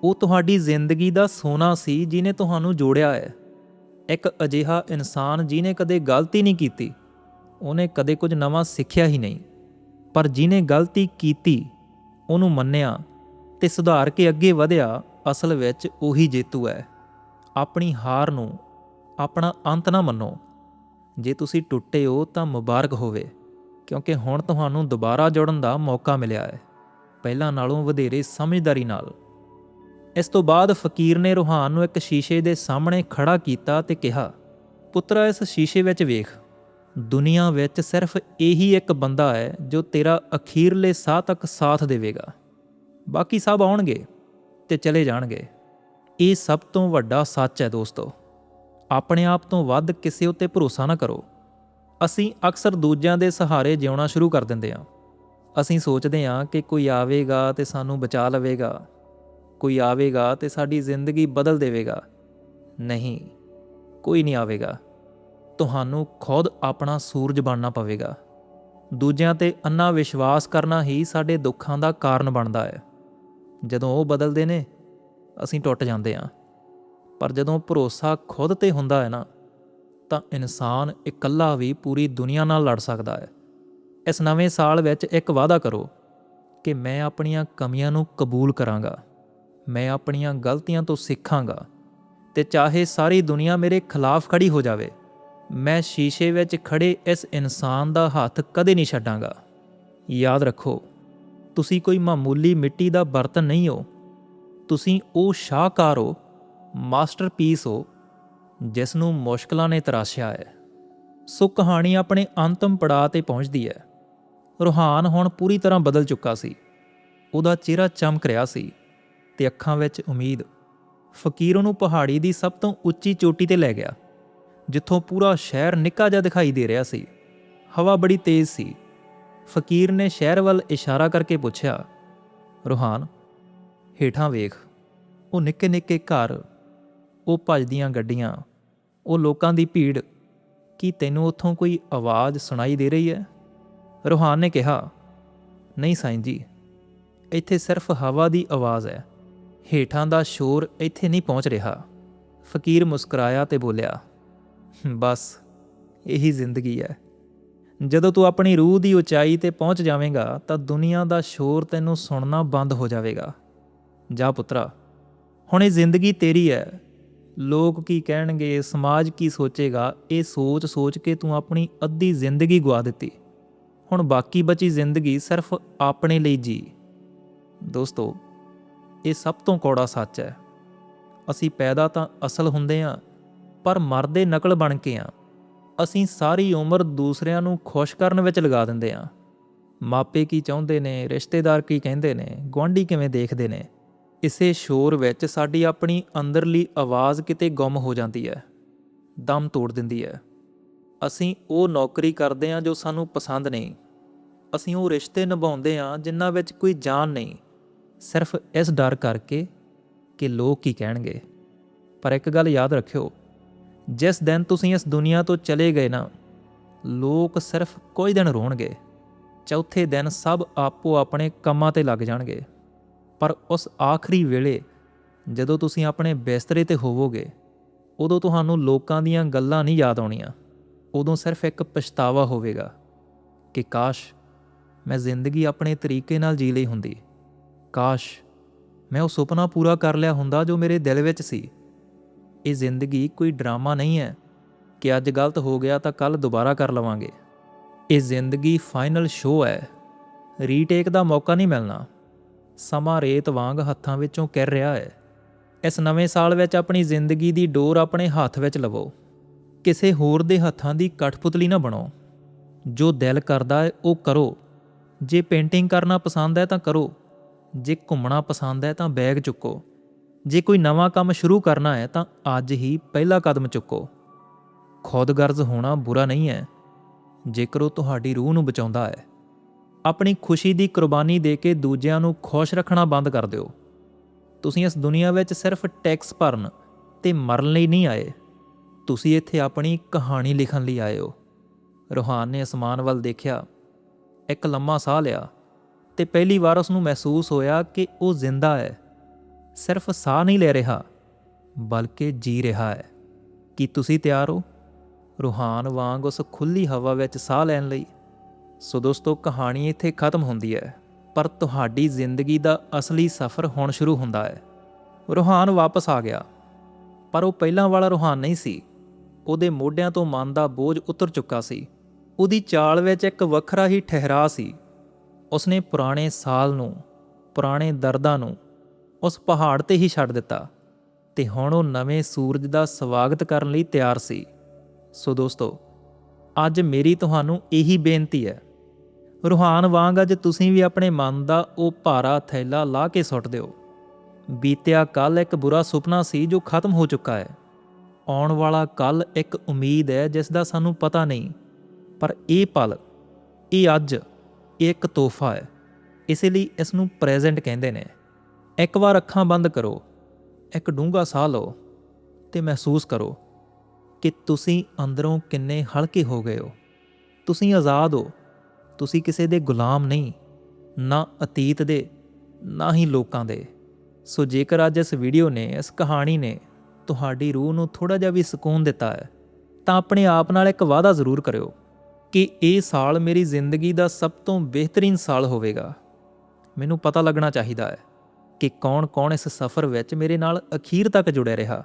S1: ਉਹ ਤੁਹਾਡੀ ਜ਼ਿੰਦਗੀ ਦਾ ਸੋਨਾ ਸੀ ਜਿਨੇ ਤੁਹਾਨੂੰ ਜੋੜਿਆ ਹੈ। ਇੱਕ ਅਜਿਹਾ ਇਨਸਾਨ ਜਿਨੇ ਕਦੇ ਗਲਤੀ ਨਹੀਂ ਕੀਤੀ, ਉਹਨੇ ਕਦੇ ਕੁਝ ਨਵਾਂ ਸਿੱਖਿਆ ਹੀ ਨਹੀਂ। ਪਰ ਜਿਨੇ ਗਲਤੀ ਕੀਤੀ, ਉਹਨੂੰ ਮੰਨਿਆ ਤੇ ਸੁਧਾਰ ਕੇ ਅੱਗੇ ਵਧਿਆ, ਅਸਲ ਵਿੱਚ ਉਹੀ ਜੇਤੂ ਹੈ। ਆਪਣੀ ਹਾਰ ਨੂੰ ਆਪਣਾ ਅੰਤ ਨਾ ਮੰਨੋ। ਜੇ ਤੁਸੀਂ ਟੁੱਟੇ ਹੋ ਤਾਂ ਮੁਬਾਰਕ ਹੋਵੇ, ਕਿਉਂਕਿ ਹੁਣ ਤੁਹਾਨੂੰ ਦੁਬਾਰਾ ਜੁੜਨ ਦਾ ਮੌਕਾ ਮਿਲਿਆ ਹੈ। ਪਹਿਲਾਂ ਨਾਲੋਂ ਵਧੇਰੇ ਸਮਝਦਾਰੀ ਨਾਲ। ਇਸ ਤੋਂ ਬਾਅਦ ਫਕੀਰ ਨੇ ਰੂਹਾਨ ਨੂੰ ਇੱਕ ਸ਼ੀਸ਼ੇ ਦੇ ਸਾਹਮਣੇ ਖੜਾ ਕੀਤਾ ਤੇ ਕਿਹਾ, ਪੁੱਤਰਾ, ਇਸ ਸ਼ੀਸ਼ੇ ਵਿੱਚ ਵੇਖ। ਦੁਨੀਆ ਵਿੱਚ ਸਿਰਫ ਇਹੀ ਇੱਕ ਬੰਦਾ ਹੈ ਜੋ ਤੇਰਾ ਅਖੀਰਲੇ ਸਾਹ ਤੱਕ ਸਾਥ ਦੇਵੇਗਾ। ਬਾਕੀ ਸਭ ਆਉਣਗੇ ਤੇ ਚਲੇ ਜਾਣਗੇ। ਇਹ ਸਭ ਤੋਂ ਵੱਡਾ ਸੱਚ ਹੈ ਦੋਸਤੋ। ਆਪਣੇ ਆਪ ਤੋਂ ਵੱਧ ਕਿਸੇ ਉੱਤੇ ਭਰੋਸਾ ਨਾ ਕਰੋ। ਅਸੀਂ ਅਕਸਰ ਦੂਜਿਆਂ ਦੇ ਸਹਾਰੇ ਜਿਉਣਾ ਸ਼ੁਰੂ ਕਰ ਦਿੰਦੇ ਹਾਂ। ਅਸੀਂ ਸੋਚਦੇ ਹਾਂ ਕਿ ਕੋਈ ਆਵੇਗਾ ਤੇ ਸਾਨੂੰ ਬਚਾ ਲਵੇਗਾ। ਕੋਈ ਆਵੇਗਾ ਤੇ ਸਾਡੀ ਜ਼ਿੰਦਗੀ ਬਦਲ ਦੇਵੇਗਾ। ਨਹੀਂ, ਕੋਈ ਨਹੀਂ ਆਵੇਗਾ। ਤੁਹਾਨੂੰ ਖੁਦ ਆਪਣਾ ਸੂਰਜ ਬਣਨਾ ਪਵੇਗਾ। ਦੂਜਿਆਂ ਤੇ ਅੰਨਾ ਵਿਸ਼ਵਾਸ ਕਰਨਾ ਹੀ ਸਾਡੇ ਦੁੱਖਾਂ ਦਾ ਕਾਰਨ ਬਣਦਾ ਹੈ। ਜਦੋਂ ਉਹ ਬਦਲਦੇ ਨੇ, ਅਸੀਂ ਟੁੱਟ ਜਾਂਦੇ ਹਾਂ। ਪਰ ਜਦੋਂ ਭਰੋਸਾ ਖੁਦ ਤੇ ਹੁੰਦਾ ਹੈ ਨਾ, ਤਾਂ ਇਨਸਾਨ ਇਕੱਲਾ ਵੀ ਪੂਰੀ ਦੁਨੀਆ ਨਾਲ ਲੜ ਸਕਦਾ ਹੈ। ਇਸ ਨਵੇਂ ਸਾਲ ਵਿੱਚ ਇੱਕ ਵਾਅਦਾ ਕਰੋ ਕਿ ਮੈਂ ਆਪਣੀਆਂ ਕਮੀਆਂ ਨੂੰ ਕਬੂਲ ਕਰਾਂਗਾ, ਮੈਂ ਆਪਣੀਆਂ ਗਲਤੀਆਂ ਤੋਂ ਸਿੱਖਾਂਗਾ ਤੇ ਚਾਹੇ ਸਾਰੀ ਦੁਨੀਆ ਮੇਰੇ ਖਿਲਾਫ ਖੜੀ ਹੋ ਜਾਵੇ, ਮੈਂ ਸ਼ੀਸ਼ੇ ਵਿੱਚ ਖੜੇ ਇਸ ਇਨਸਾਨ ਦਾ ਹੱਥ ਕਦੇ ਨਹੀਂ ਛੱਡਾਂਗਾ। ਯਾਦ ਰੱਖੋ, ਤੁਸੀਂ ਕੋਈ ਮਾਮੂਲੀ ਮਿੱਟੀ ਦਾ ਬਰਤਨ ਨਹੀਂ ਹੋ, ਤੁਸੀਂ ਉਹ ਸ਼ਾਹਕਾਰ ਹੋ ਮਾਸਟਰਪੀਸ ਹੋ ਜਿਸ ਨੂੰ ਮੁਸ਼ਕਲਾਂ ਨੇ ਤਰਾਸ਼ਿਆ ਹੈ। ਸੋ ਕਹਾਣੀ ਆਪਣੇ ਅੰਤਮ ਪੜਾਅ ਤੇ ਪਹੁੰਚਦੀ ਹੈ। ਰੋਹਾਨ ਹੁਣ ਪੂਰੀ ਤਰ੍ਹਾਂ ਬਦਲ ਚੁੱਕਾ ਸੀ। ਉਹਦਾ ਚਿਹਰਾ ਚਮਕ ਰਿਹਾ ਸੀ ਤੇ ਅੱਖਾਂ ਵਿੱਚ ਉਮੀਦ। ਫਕੀਰ ਉਹਨੂੰ ਪਹਾੜੀ ਦੀ ਸਭ ਤੋਂ ਉੱਚੀ ਚੋਟੀ ਤੇ ਲੈ ਗਿਆ, ਜਿੱਥੋਂ ਪੂਰਾ ਸ਼ਹਿਰ ਨਿੱਕਾ ਜਿਹਾ ਦਿਖਾਈ ਦੇ ਰਿਹਾ ਸੀ। ਹਵਾ ਬੜੀ ਤੇਜ਼ ਸੀ। ਫਕੀਰ ਨੇ ਸ਼ਹਿਰ ਵੱਲ ਇਸ਼ਾਰਾ ਕਰਕੇ ਪੁੱਛਿਆ, ਰੋਹਾਨ, ਹੇਠਾਂ ਵੇਖ, ਉਹ ਨਿੱਕੇ ਨਿੱਕੇ ਘਰ ਉਹ ਭੱਜਦੀਆਂ ਗੱਡੀਆਂ। ਉਹ ਲੋਕਾਂ ਦੀ ਭੀੜ। ਕੀ ਤੈਨੂੰ ਉੱਥੋਂ ਕੋਈ ਆਵਾਜ਼ ਸੁਣਾਈ ਦੇ ਰਹੀ ਹੈ? ਰੋਹਾਨ ਨੇ ਕਿਹਾ, ਨਹੀਂ ਸਾਈਂ ਜੀ, ਇੱਥੇ ਸਿਰਫ ਹਵਾ ਦੀ ਆਵਾਜ਼ ਹੈ। ਹੇਠਾਂ ਦਾ ਸ਼ੋਰ ਇੱਥੇ ਨਹੀਂ ਪਹੁੰਚ ਰਿਹਾ। ਫਕੀਰ ਮੁਸਕਰਾਇਆ ਤੇ ਬੋਲਿਆ, ਬਸ, ਇਹੀ ਜ਼ਿੰਦਗੀ ਹੈ। ਜਦੋਂ ਤੂੰ ਆਪਣੀ ਰੂਹ ਦੀ ਉਚਾਈ ਤੇ ਪਹੁੰਚ ਜਾਵੇਂਗਾ, ਤਾਂ ਦੁਨੀਆ ਦਾ ਸ਼ੋਰ ਤੈਨੂੰ ਸੁਣਨਾ ਬੰਦ ਹੋ ਜਾਵੇਗਾ। ਜਾ ਪੁੱਤਰਾ, ਹੁਣ ਇਹ ਜ਼ਿੰਦਗੀ ਤੇਰੀ ਹੈ। ਲੋਕ ਕੀ ਕਹਿਣਗੇ, ਸਮਾਜ ਕੀ ਸੋਚੇਗਾ, ਇਹ ਸੋਚ ਸੋਚ ਕੇ ਤੂੰ ਆਪਣੀ ਅੱਧੀ ਜ਼ਿੰਦਗੀ ਗਵਾ ਦਿੱਤੀ। ਹੁਣ ਬਾਕੀ ਬਚੀ ਜ਼ਿੰਦਗੀ ਸਿਰਫ ਆਪਣੇ ਲਈ ਜੀ। ਦੋਸਤੋ, ਇਹ ਸਭ ਤੋਂ ਕੌੜਾ ਸੱਚ ਹੈ। ਅਸੀਂ ਪੈਦਾ ਤਾਂ ਅਸਲ ਹੁੰਦੇ ਹਾਂ, ਪਰ ਮਰਦੇ ਨਕਲ ਬਣ ਕੇ ਆ ਅਸੀਂ ਸਾਰੀ ਉਮਰ ਦੂਸਰਿਆਂ ਨੂੰ ਖੁਸ਼ ਕਰਨ ਵਿੱਚ ਲਗਾ ਦਿੰਦੇ ਹਾਂ। ਮਾਪੇ ਕੀ ਚਾਹੁੰਦੇ ਨੇ, ਰਿਸ਼ਤੇਦਾਰ ਕੀ ਕਹਿੰਦੇ ਨੇ, ਗੁਆਂਢੀ ਕਿਵੇਂ ਦੇਖਦੇ ਨੇ? ਇਸੇ ਸ਼ੋਰ ਵਿੱਚ ਸਾਡੀ ਆਪਣੀ ਅੰਦਰਲੀ ਆਵਾਜ਼ ਕਿਤੇ ਗੁੰਮ ਹੋ ਜਾਂਦੀ ਹੈ, ਦਮ ਤੋੜ ਦਿੰਦੀ ਹੈ। ਅਸੀਂ ਉਹ ਨੌਕਰੀ ਕਰਦੇ ਹਾਂ ਜੋ ਸਾਨੂੰ ਪਸੰਦ ਨਹੀਂ। ਅਸੀਂ ਉਹ ਰਿਸ਼ਤੇ ਨਿਭਾਉਂਦੇ ਹਾਂ ਜਿਨ੍ਹਾਂ ਵਿੱਚ ਕੋਈ ਜਾਨ ਨਹੀਂ। ਸਿਰਫ ਇਸ ਡਰ ਕਰਕੇ ਕਿ ਲੋਕ ਕੀ ਕਹਿਣਗੇ। ਪਰ ਇੱਕ ਗੱਲ ਯਾਦ ਰੱਖਿਓ, ਜਿਸ ਦਿਨ ਤੁਸੀਂ ਇਸ ਦੁਨੀਆ ਤੋਂ ਚਲੇ ਗਏ ਨਾ, ਲੋਕ ਸਿਰਫ ਕੁਝ ਦਿਨ ਰੋਣਗੇ, ਚੌਥੇ ਦਿਨ ਸਭ ਆਪੋ ਆਪਣੇ ਕੰਮਾਂ ਤੇ ਲੱਗ ਜਾਣਗੇ। ਪਰ ਉਸ ਆਖਰੀ ਵੇਲੇ ਜਦੋਂ ਤੁਸੀਂ ਆਪਣੇ ਬਿਸਤਰੇ ਤੇ ਹੋਵੋਗੇ, ਉਦੋਂ ਤੁਹਾਨੂੰ ਲੋਕਾਂ ਦੀਆਂ ਗੱਲਾਂ ਨਹੀਂ ਯਾਦ ਆਉਣੀਆਂ। ਉਦੋਂ ਸਿਰਫ ਇੱਕ ਪਛਤਾਵਾ ਹੋਵੇਗਾ ਕਿ ਕਾਸ਼ ਮੈਂ ਜ਼ਿੰਦਗੀ ਆਪਣੇ ਤਰੀਕੇ ਨਾਲ ਜੀ ਲਈ ਹੁੰਦੀ। ਕਾਸ਼ ਮੈਂ ਉਹ ਸੁਪਨਾ ਪੂਰਾ ਕਰ ਲਿਆ ਹੁੰਦਾ ਜੋ ਮੇਰੇ ਦਿਲ ਵਿੱਚ ਸੀ। ਇਹ ਜ਼ਿੰਦਗੀ ਕੋਈ ਡਰਾਮਾ ਨਹੀਂ ਹੈ ਕਿ ਅੱਜ ਗਲਤ ਹੋ ਗਿਆ ਤਾਂ ਕੱਲ ਦੁਬਾਰਾ ਕਰ ਲਵਾਂਗੇ। ਇਹ ਜ਼ਿੰਦਗੀ ਫਾਈਨਲ ਸ਼ੋਅ ਹੈ। ਰੀਟੇਕ ਦਾ ਮੌਕਾ ਨਹੀਂ ਮਿਲਣਾ। ਸਮਾਂ ਰੇਤ ਵਾਂਗ ਹੱਥਾਂ ਵਿੱਚੋਂ ਕਿਰ ਰਿਹਾ ਹੈ। ਇਸ ਨਵੇਂ ਸਾਲ ਵਿੱਚ ਆਪਣੀ ਜ਼ਿੰਦਗੀ ਦੀ ਡੋਰ ਆਪਣੇ ਹੱਥ ਵਿੱਚ ਲਵੋ। ਕਿਸੇ ਹੋਰ ਦੇ ਹੱਥਾਂ ਦੀ ਕਠਪੁਤਲੀ ਨਾ ਬਣੋ। ਜੋ ਦਿਲ ਕਰਦਾ ਹੈ ਉਹ ਕਰੋ। ਜੇ ਪੇਂਟਿੰਗ ਕਰਨਾ ਪਸੰਦ ਹੈ ਤਾਂ ਕਰੋ। ਜੇ ਘੁੰਮਣਾ ਪਸੰਦ ਹੈ ਤਾਂ ਬੈਗ ਚੁੱਕੋ। ਜੇ ਕੋਈ ਨਵਾਂ ਕੰਮ ਸ਼ੁਰੂ ਕਰਨਾ ਹੈ ਤਾਂ ਅੱਜ ਹੀ ਪਹਿਲਾ ਕਦਮ ਚੁੱਕੋ। ਖੁਦਗਰਜ਼ ਹੋਣਾ ਬੁਰਾ ਨਹੀਂ ਹੈ। ਜੇਕਰ ਉਹ ਤੁਹਾਡੀ ਰੂਹ ਨੂੰ ਬਚਾਉਂਦਾ ਹੈ। ਆਪਣੀ ਖੁਸ਼ੀ ਦੀ ਕੁਰਬਾਨੀ ਦੇ ਕੇ ਦੂਜਿਆਂ ਨੂੰ ਖੁਸ਼ ਰੱਖਣਾ ਬੰਦ ਕਰ ਦਿਓ। ਤੁਸੀਂ ਇਸ ਦੁਨੀਆ ਵਿੱਚ ਸਿਰਫ ਟੈਕਸ ਭਰਨ ਤੇ ਮਰਨ ਲਈ ਨਹੀਂ ਆਏ। ਤੁਸੀਂ ਇੱਥੇ ਆਪਣੀ ਕਹਾਣੀ ਲਿਖਣ ਲਈ ਆਏ ਹੋ। ਰੋਹਾਨ ਨੇ ਅਸਮਾਨ ਵੱਲ ਦੇਖਿਆ, ਇੱਕ ਲੰਮਾ ਸਾਹ ਲਿਆ ਤੇ ਪਹਿਲੀ ਵਾਰ ਉਸ ਨੂੰ ਮਹਿਸੂਸ ਹੋਇਆ ਕਿ ਉਹ ਜ਼ਿੰਦਾ ਹੈ। ਸਿਰਫ ਸਾਹ ਨਹੀਂ ਲੈ ਰਿਹਾ, ਬਲਕਿ ਜੀ ਰਿਹਾ ਹੈ। ਕੀ ਤੁਸੀਂ ਤਿਆਰ ਹੋ? ਰੂਹਾਨ ਵਾਂਗ ਉਸ ਖੁੱਲੀ ਹਵਾ ਵਿੱਚ ਸਾਹ ਲੈਣ ਲਈ ਸੋ ਦੋਸਤੋ, ਕਹਾਣੀ ਇੱਥੇ ਖਤਮ ਹੁੰਦੀ ਹੈ, ਪਰ ਤੁਹਾਡੀ ਜ਼ਿੰਦਗੀ ਦਾ ਅਸਲੀ ਸਫ਼ਰ ਹੁਣ ਸ਼ੁਰੂ ਹੁੰਦਾ ਹੈ। ਰੂਹਾਨ ਵਾਪਸ ਆ ਗਿਆ, ਪਰ ਉਹ ਪਹਿਲਾਂ ਵਾਲਾ ਰੂਹਾਨ ਨਹੀਂ ਸੀ। ਉਹਦੇ ਮੋਢਿਆਂ ਤੋਂ ਮਨ ਦਾ ਬੋਝ ਉਤਰ ਚੁੱਕਾ ਸੀ। ਉਹਦੀ ਚਾਲ ਵਿੱਚ ਇੱਕ ਵੱਖਰਾ ਹੀ ਠਹਿਰਾ ਸੀ। ਉਸਨੇ ਪੁਰਾਣੇ ਸਾਲ ਨੂੰ, ਪੁਰਾਣੇ ਦਰਦਾਂ ਨੂੰ ਉਸ ਪਹਾੜ ਤੇ ਹੀ ਛੱਡ ਦਿੱਤਾ ਤੇ ਹੁਣ ਉਹ ਨਵੇਂ ਸੂਰਜ ਦਾ ਸਵਾਗਤ ਕਰਨ ਲਈ ਤਿਆਰ ਸੀ। ਸੋ ਦੋਸਤੋ, ਅੱਜ ਮੇਰੀ ਤੁਹਾਨੂੰ ਇਹੀ ਬੇਨਤੀ ਹੈ ਰੂਹਾਨ ਵਾਂਗ ਅੱਜ ਤੁਸੀਂ ਵੀ ਆਪਣੇ ਮਨ ਦਾ ਉਹ ਭਾਰਾ ਥੈਲਾ ਲਾ ਕੇ ਸੁੱਟ ਦਿਓ। ਬੀਤਿਆ ਕੱਲ ਇੱਕ ਬੁਰਾ ਸੁਪਨਾ ਸੀ ਜੋ ਖਤਮ ਹੋ ਚੁੱਕਾ ਹੈ। ਆਉਣ ਵਾਲਾ ਕੱਲ ਇੱਕ ਉਮੀਦ ਹੈ ਜਿਸ ਦਾ ਸਾਨੂੰ ਪਤਾ ਨਹੀਂ, ਪਰ ਇਹ ਪਲ, ਇਹ ਅੱਜ, ਇਹ ਇੱਕ ਤੋਹਫਾ ਹੈ। ਇਸੇ ਲਈ ਇਸ ਨੂੰ ਪ੍ਰੈਜ਼ੈਂਟ ਕਹਿੰਦੇ ਨੇ। ਇੱਕ ਵਾਰ ਅੱਖਾਂ ਬੰਦ ਕਰੋ, ਇੱਕ ਡੂੰਘਾ ਸਾਹ ਲਓ ਤੇ ਮਹਿਸੂਸ ਕਰੋ ਕਿ ਤੁਸੀਂ ਅੰਦਰੋਂ ਕਿੰਨੇ ਹਲਕੇ ਹੋ ਗਏ ਹੋ। ਤੁਸੀਂ ਆਜ਼ਾਦ ਹੋ ਤੁਸੀਂ ਕਿਸੇ ਦੇ ਗੁਲਾਮ ਨਹੀਂ, ਨਾ ਅਤੀਤ ਦੇ, ਨਾ ਹੀ ਲੋਕਾਂ ਦੇ। ਸੋ ਜੇਕਰ ਅੱਜ ਇਸ ਵੀਡੀਓ ਨੇ, ਇਸ ਕਹਾਣੀ ਨੇ ਤੁਹਾਡੀ ਰੂਹ ਨੂੰ ਥੋੜਾ ਜਿਹਾ ਵੀ ਸਕੂਨ ਦਿੱਤਾ ਹੈ, ਤਾਂ ਆਪਣੇ ਆਪ ਨਾਲ ਇੱਕ ਵਾਅਦਾ ਜ਼ਰੂਰ ਕਰਿਓ ਕਿ ਇਹ ਸਾਲ ਮੇਰੀ ਜ਼ਿੰਦਗੀ ਦਾ ਸਭ ਤੋਂ ਬਿਹਤਰੀਨ ਸਾਲ ਹੋਵੇਗਾ। ਮੈਨੂੰ ਪਤਾ ਲੱਗਣਾ ਚਾਹੀਦਾ ਹੈ ਕਿ ਕੌਣ-ਕੌਣ ਇਸ ਸਫ਼ਰ ਵਿੱਚ ਮੇਰੇ ਨਾਲ ਅਖੀਰ ਤੱਕ ਜੁੜਿਆ ਰਿਹਾ।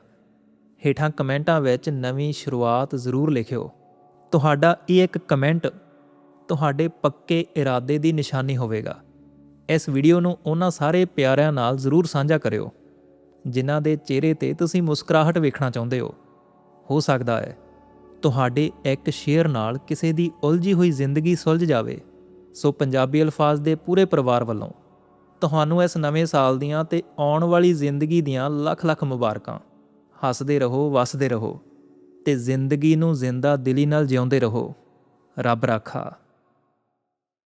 S1: ਹੇਠਾਂ ਕਮੈਂਟਾਂ ਵਿੱਚ ਨਵੀਂ ਸ਼ੁਰੂਆਤ ਜ਼ਰੂਰ ਲਿਖਿਓ। ਤੁਹਾਡਾ ਇਹ ਇੱਕ ਕਮੈਂਟ ਤੁਹਾਡੇ ਪੱਕੇ ਇਰਾਦੇ ਦੀ ਨਿਸ਼ਾਨੀ ਹੋਵੇਗਾ। ਇਸ ਵੀਡੀਓ ਨੂੰ ਉਹਨਾਂ ਸਾਰੇ ਪਿਆਰਿਆਂ ਨਾਲ ਜ਼ਰੂਰ ਸਾਂਝਾ ਕਰਿਓ, ਜਿਨ੍ਹਾਂ ਦੇ ਚਿਹਰੇ ਤੇ ਤੁਸੀਂ ਮੁਸਕਰਾਹਟ ਵੇਖਣਾ ਚਾਹੁੰਦੇ ਹੋ। ਹੋ ਸਕਦਾ ਹੈ ਤੁਹਾਡੇ ਇੱਕ ਸ਼ੇਅਰ ਨਾਲ ਕਿਸੇ ਦੀ ਉਲਝੀ ਹੋਈ ਜ਼ਿੰਦਗੀ ਸੁਲਝ ਜਾਵੇ। ਸੋ ਪੰਜਾਬੀ ਅਲਫਾਜ਼ ਦੇ ਪੂਰੇ ਪਰਿਵਾਰ ਵੱਲੋਂ ਤੁਹਾਨੂੰ ਇਸ ਨਵੇਂ ਸਾਲ ਦੀਆਂ ਤੇ ਆਉਣ ਵਾਲੀ ਜ਼ਿੰਦਗੀ ਦੀਆਂ ਲੱਖ ਲੱਖ ਮੁਬਾਰਕਾਂ। ਹੱਸਦੇ ਰਹੋ, ਵਸਦੇ ਰਹੋ ਤੇ ਜ਼ਿੰਦਗੀ ਨੂੰ ਜ਼ਿੰਦਾ ਦਿਲੀ ਨਾਲ ਜਿਉਂਦੇ ਰਹੋ। ਰੱਬ ਰਾਖਾ।